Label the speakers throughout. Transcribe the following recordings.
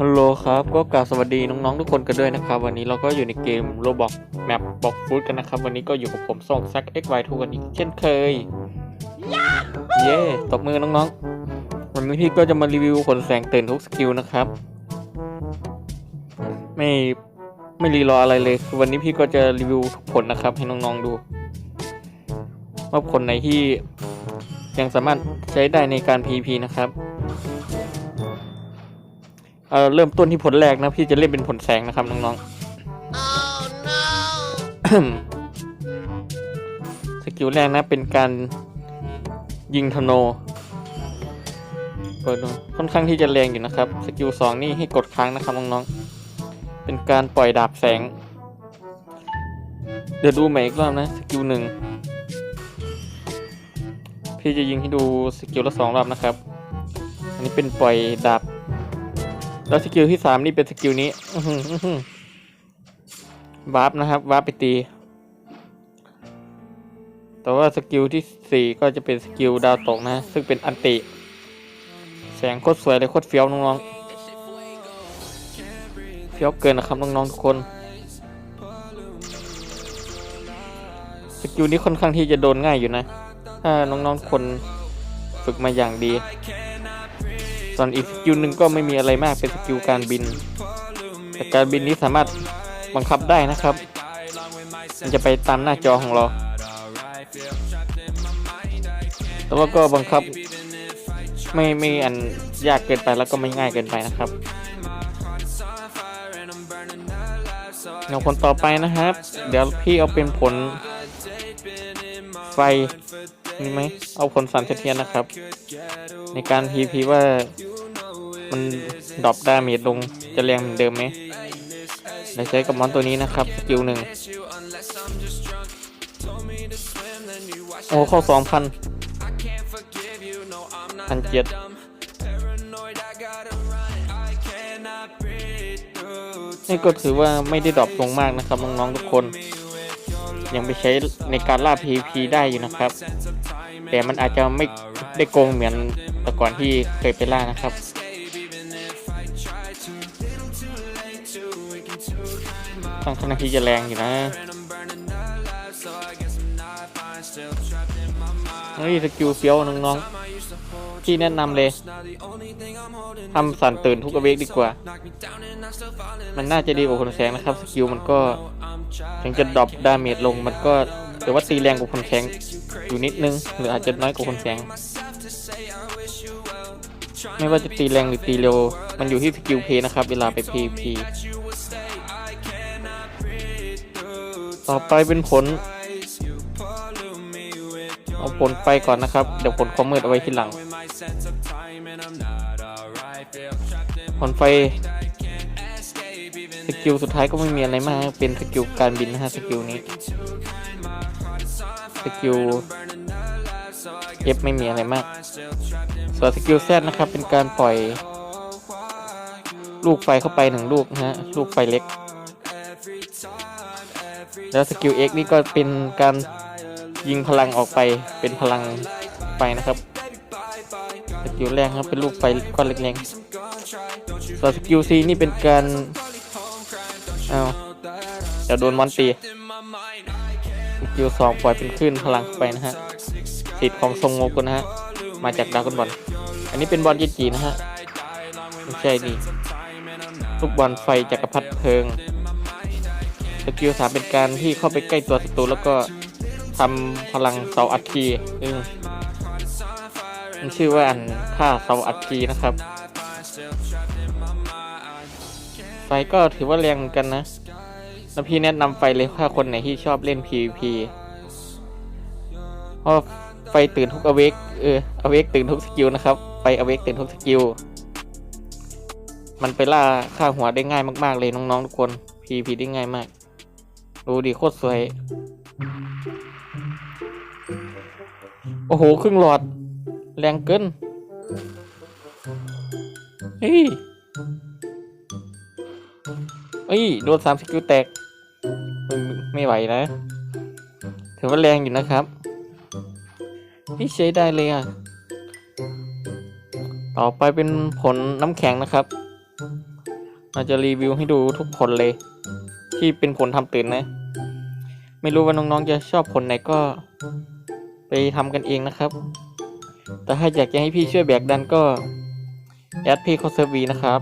Speaker 1: ฮัลโหลครับ ก็กราบสวัสดีน้องๆทุกคนกันด้วยนะครับ วันนี้เราก็อยู่ในเกม Roblox Map Box Food กันนะครับ วันนี้ก็อยู่กับผมส่งซัก x y 2 กันอีกเช่นเคย เย้ตบมือน้องๆ วันนี้พี่ก็จะมารีวิวผลแสงตื่นทุกสกิลนะครับ ไม่ไม่รีรออะไรเลยคือวันนี้พี่ก็จะรีวิวทุกผลนะครับ ให้น้องๆดู ว่าผลไหนที่ยังสามารถใช้ได้ในการ PVP นะครับ เอ่อเริ่มต้นที่ผลแรกนะพี่จะเล่นเป็นผลแสงนะครับน้องๆสกิลแรกนะเป็นการยิงธนูเปิดดูค่อนข้างที่จะแรงอยู่นะครับ สกิลสองนี่ให้กดค้างนะครับน้องๆ เป็นการปล่อยดาบแสง เดี๋ยวดูใหม่อีกรอบนะ สกิลหนึ่งพี่จะยิงให้ดูสกิลละสองรอบนะครับ อันนี้เป็นปล่อยดาบ แล้วสกิลที่สามนี่เป็นสกิลนี้วาร์ปนะครับวาร์ปไปตี แต่ว่าสกิลที่สี่ก็จะเป็นสกิลดาวตกนะ ซึ่งเป็นอันติ แสงโคตรสวยเลยโคตรเฟี้ยวน้องๆเฟี้ยวเกินนะครับน้องๆทุกคนสกิลนี้ค่อนข้างที่จะโดนง่ายอยู่นะ ถ้าน้องๆคนฝึกมาอย่างดี ส่วนอีกสกิลหนึ่งก็ไม่มีอะไรมากเป็นสกิลการบิน แต่การบินนี้สามารถบังคับได้นะครับ มันจะไปตามหน้าจอของเรา แต่ว่าก็บังคับไม่ไม่อันยากเกินไปแล้วก็ไม่ง่ายเกินไปนะครับเดี๋ยวผลต่อไปนะครับ เดี๋ยวพี่เอาเป็นผลไฟนี่ไหมเอาผลสันเสถียรนะครับ ในการพีพีว่า มันดรอปดาเมจลงจะแรงเหมือนเดิมไหมได้ใช้กับมอนตัวนี้นะครับสกิลหนึ่งโอ้เข้าสองพันพันเจ็ดนี่ก็ถือว่าไม่ได้ดรอปลงมากนะครับน้องๆทุกคน ยังไปใช้ในการล่า PVP ได้อยู่นะครับ แต่มันอาจจะไม่ได้โกงเหมือนแต่ก่อนที่เคยไปล่านะครับ ค่อนข้างที่จะแรงอยู่นะ เฮ้ยสกิลเฟี้ยวน้องๆที่แนะนำเลยทำสั่นตื่นทุกเวกดีกว่า มันน่าจะดีกว่าคนแสงนะครับสกิลมันก็ ถึงจะดรอปดาเมจลงมันก็แต่ว่าตีแรงกว่าคนแสงอยู่นิดนึง หรืออาจจะน้อยกว่าคนแสงไม่ว่าจะตีแรงหรือตีเร็ว มันอยู่ที่สกิลเพย์นะครับ เวลาไป PVP ต่อไปเป็นผล เอาผลไฟก่อนนะครับ เดี๋ยวผลความมืดเอาไว้ทีหลัง ผลไฟสกิลสุดท้ายก็ไม่มีอะไรมาก เป็นสกิลการบินนะฮะสกิลนี้ สกิลเอฟไม่มีอะไรมาก ส่วนสกิลแซดนะครับ เป็นการปล่อย ลูกไฟเข้าไปหนึ่งลูกนะฮะ ลูกไฟเล็ก แล้วสกิล X นี่ก็เป็นการยิงพลังออกไปเป็นพลังไฟนะครับสกิลแรกครับเป็นลูกไฟก้อนเล็กๆส่วนสกิล C นี่เป็นการอ้าวเดี๋ยวโดนมอนตีสกิลสองปล่อยเป็นคลื่นพลังไปนะฮะสิทธิ์ของทรงโงกุนนะฮะมาจากดาก้อนบอลอันนี้เป็นบอลเยจีนะฮะไม่ใช่ดิลูกบอลไฟจักรพรรดิเพลิง สกิลสามเป็นการที่เข้าไปใกล้ตัวศัตรูแล้วก็ทำพลังเสาอัคคีซึ่งมันชื่อว่าอันค่าเสาอัคคีนะครับ ไฟก็ถือว่าแรงเหมือนกันนะ แล้วพี่แนะนำไฟเลยถ้าคนไหนที่ชอบเล่น PVP เพราะไฟตื่นทุกอเวกเอออเวกตื่นทุกสกิลนะครับไฟอเวกตื่นทุกสกิลมันไปล่าฆ่าหัวได้ง่ายมาก ๆ เลยน้อง ๆ ทุกคน PVP ได้ง่ายมาก ดูดิโคตรสวย โอ้โห ครึ่งหลอด แรงเกิน เฮ้ยเฮ้ย โดนสามสกิลแตกไม่ไม่ไหวนะ ถือว่าแรงอยู่นะครับนี่ใช้ได้เลยอะ ต่อไปเป็นผลน้ำแข็งนะครับเราจะรีวิวให้ดูทุกผลเลย ที่เป็นผลทำตื่นนะ ไม่รู้ว่าน้องๆจะชอบผลไหนก็ ไปทำกันเองนะครับ แต่ถ้าอยากจะให้พี่ช่วยแบกดันก็แอดพี่เข้าเซิร์ฟวีนะครับ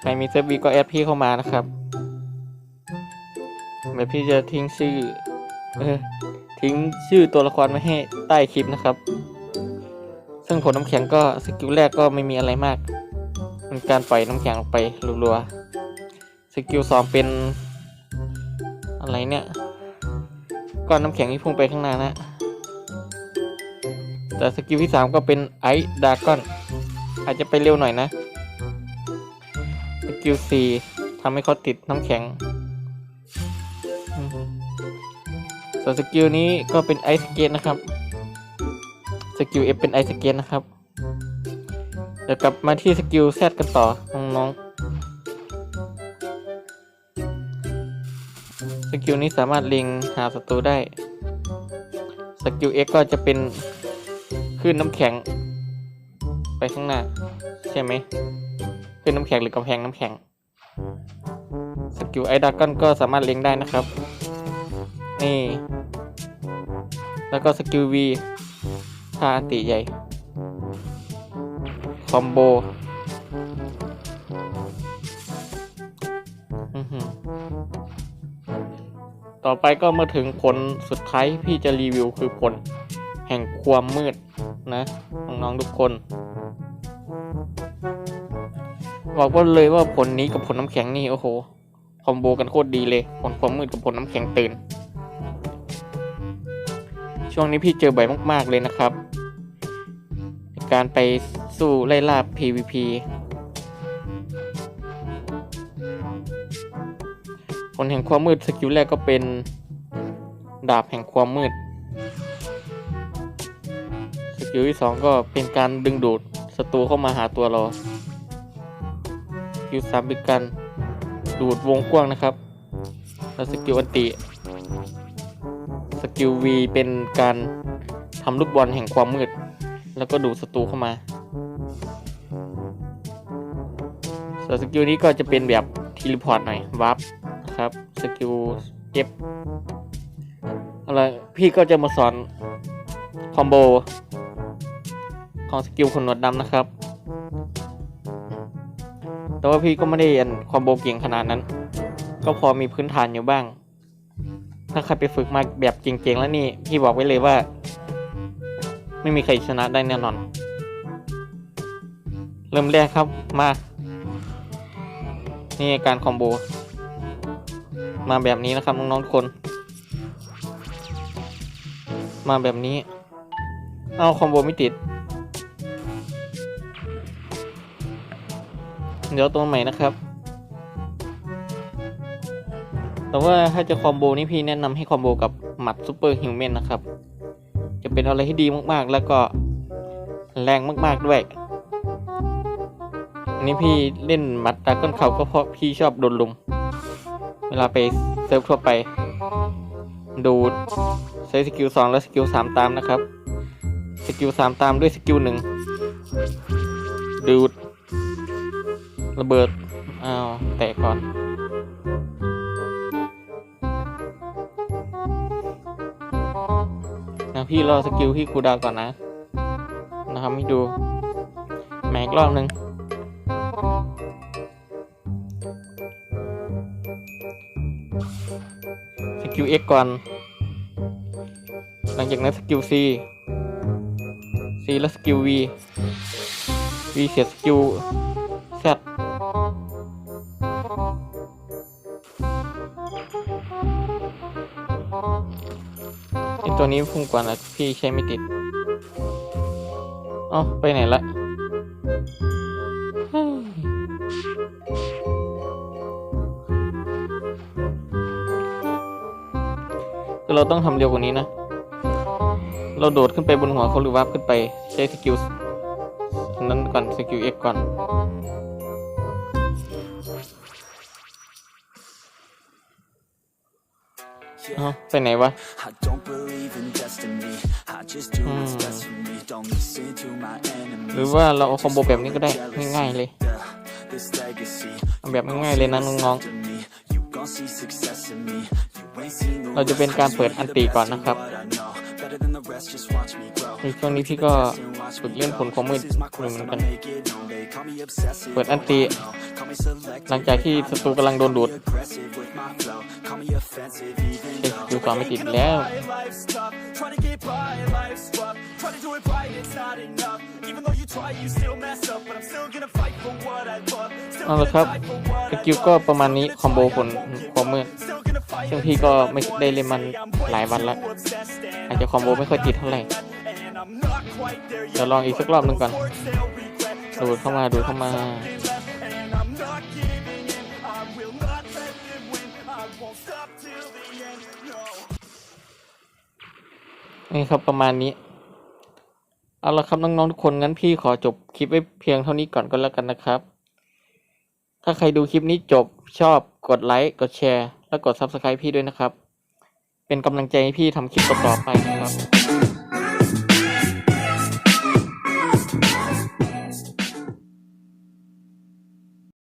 Speaker 1: ใครมีเซิร์ฟวีก็แอดพี่เข้ามานะครับเดี๋ยวพี่จะทิ้งชื่อเออทิ้งชื่อตัวละครไว้ให้ใต้คลิปนะครับ ซึ่งผลน้ำแข็งก็สกิลแรกก็ไม่มีอะไรมาก เป็นการปล่อยน้ำแข็งออกไปรัวๆสกิลสองเป็น อะไรเนี่ยก้อนน้ำแข็งที่พุ่งไปข้างหน้านะ แต่สกิลที่สามก็เป็นไอดากอน อาจจะไปเร็วหน่อยนะ สกิลสี่ทำให้เขาติดน้ำแข็ง ส่วนสกิลนี้ก็เป็นไอสเกตนะครับ สกิล F เป็นไอสเกตนะครับ ดี๋ยวกลับมาที่สกิล Z กันต่อ น้องๆ สกิลนี้สามารถเล็งหาศัตรูได้ สกิล X ก็จะเป็นคลื่นน้ำแข็ง ไปข้างหน้า ใช่ไหมคลื่นน้ำแข็งหรือกำแพงน้ำแข็ง สกิลไอดากอนก็สามารถเล็งได้นะครับ นี่ แล้วก็สกิล V ท่าอันติใหญ่ คอมโบต่อไปก็มาถึงผลสุดท้ายที่พี่จะรีวิวคือผลแห่งความมืดนะน้องๆทุกคนบอกว่าเลยว่าผลนี้กับผลน้ำแข็งนี่โอ้โหคอมโบกันโคตรดีเลยผลความมืดกับผลน้ำแข็งตื่น ช่วงนี้พี่เจอบ่อยมาก ๆเลยนะครับ การไป สู้ไล่ล่า PVP ผลแห่งความมืดสกิลแรกก็เป็นดาบแห่งความมืด สกิลที่สองก็เป็นการดึงดูดศัตรูเข้ามาหาตัวเรา สกิลสามเป็นการดูดวงกว้างนะครับ แล้วสกิลอันติ สกิล V เป็นการทำลูกบอลแห่งความมืด แล้วก็ดูดศัตรูเข้ามา ส่วนสกิลนี้ก็จะเป็นแบบทีลิพอร์ตหน่อยวับครับสกิล F อะไรพี่ก็จะมาสอนคอมโบของสกิลคนหนวดดำนะครับ แต่ว่าพี่ก็ไม่ได้เรียนคอมโบเก่งขนาดนั้น ก็พอมีพื้นฐานอยู่บ้าง ถ้าใครไปฝึกมาแบบเก่งๆแล้วนี่ พี่บอกไว้เลยว่า ไม่มีใครชนะได้แน่นอน เริ่มแรกครับมา นี่การคอมโบ มาแบบนี้นะครับน้องๆทุกคน มาแบบนี้ เอาคอมโบไม่ติด เดี๋ยวตัวใหม่นะครับ แต่ว่าถ้าจะคอมโบนี่พี่แนะนำให้คอมโบกับหมัดซูเปอร์ฮิวแมนนะครับ จะเป็นอะไรที่ดีมากๆ แล้วก็แรงมากๆด้วย อันนี้พี่เล่นมัดตาก้นเขาก็เพราะพี่ชอบโดนลุม เวลาไปเซิร์ฟทั่วไป ดูใช้สกิลสองและสกิลสามตามนะครับ สกิลสามตามด้วยสกิลหนึ่งดูด ระเบิด อ้าว แตะก่อน นะพี่รอสกิลที่ครูดาวก่อนนะ นะครับให้ดูแหมอีกรอบหนึ่ง กิล X ก่อน หลังจากนั้นสกิล C C แล้วสกิล V V เสียสกิล Z ไอตัวนี้พุ่งกว่านะพี่ใช้ไม่ติด เอ้าไปไหนละ เราต้องทำเร็วกว่านี้นะ เราโดดขึ้นไปบนหัวเขาหรือว่าขึ้นไปใช้สกิลอันนั้นก่อนสกิล X ก่อน เอ้าไปไหนวะ
Speaker 2: I don't believe in destiny. I just do what's
Speaker 1: Hmm.
Speaker 2: best for me. Don't listen to my enemies.
Speaker 1: หรือว่าเราเอาคอมโบแบบนี้ก็ได้ง่ายๆเลย
Speaker 2: Yeah, this legacy.
Speaker 1: เอาแบบง่ายๆเลยนะน้อง
Speaker 2: To
Speaker 1: เราจะเป็นการเปิดอันตีก่อนนะครับในช่วงนี้พี่ก็ฝึกเล่นผลของมือยู่เหมือนกัน เปิดอันตีหลังจากที่ศัตรูกำลังโดนดูดเอ็ก
Speaker 2: ซ์
Speaker 1: ดูความไม่ติดแล้ว
Speaker 2: life's tough. Trying to get by, life's rough. Try to do it right, it's not enough. Even though you try, you still mess up. But I'm still gonna fight for what I love. Still
Speaker 1: เอาละครับ
Speaker 2: gonna die for what
Speaker 1: ส
Speaker 2: I
Speaker 1: กิล
Speaker 2: love.
Speaker 1: ก็ประมาณนี้ คอมโบผลความมืด
Speaker 2: Still gonna fight
Speaker 1: ซึ่งพี่ก็ไม่ได้เล่นมันหลายวันแล้ว
Speaker 2: obsessed and
Speaker 1: อาจจะคอมโบไม่ค่อยติดเท่าไหร่
Speaker 2: and I'm not quite there yet.
Speaker 1: เดี๋ยวลองอีกสักรอบหนึ่งก่อน
Speaker 2: Words they'll regret.
Speaker 1: ดูดเข้ามาดูดเข้ามา
Speaker 2: And I'm not giving in. I will not let them win. I won't stop till the end. No.
Speaker 1: นี่ครับประมาณนี้ เอาละครับน้องๆทุกคนงั้นพี่ขอจบคลิปไว้เพียงเท่านี้ก่อนก็แล้วกันนะครับ ถ้าใครดูคลิปนี้จบชอบกดไลค์กดแชร์ และกด Subscribe พี่ด้วยนะครับ เป็นกำลังใจให้พี่ทำคลิปต่อๆไปนะครับ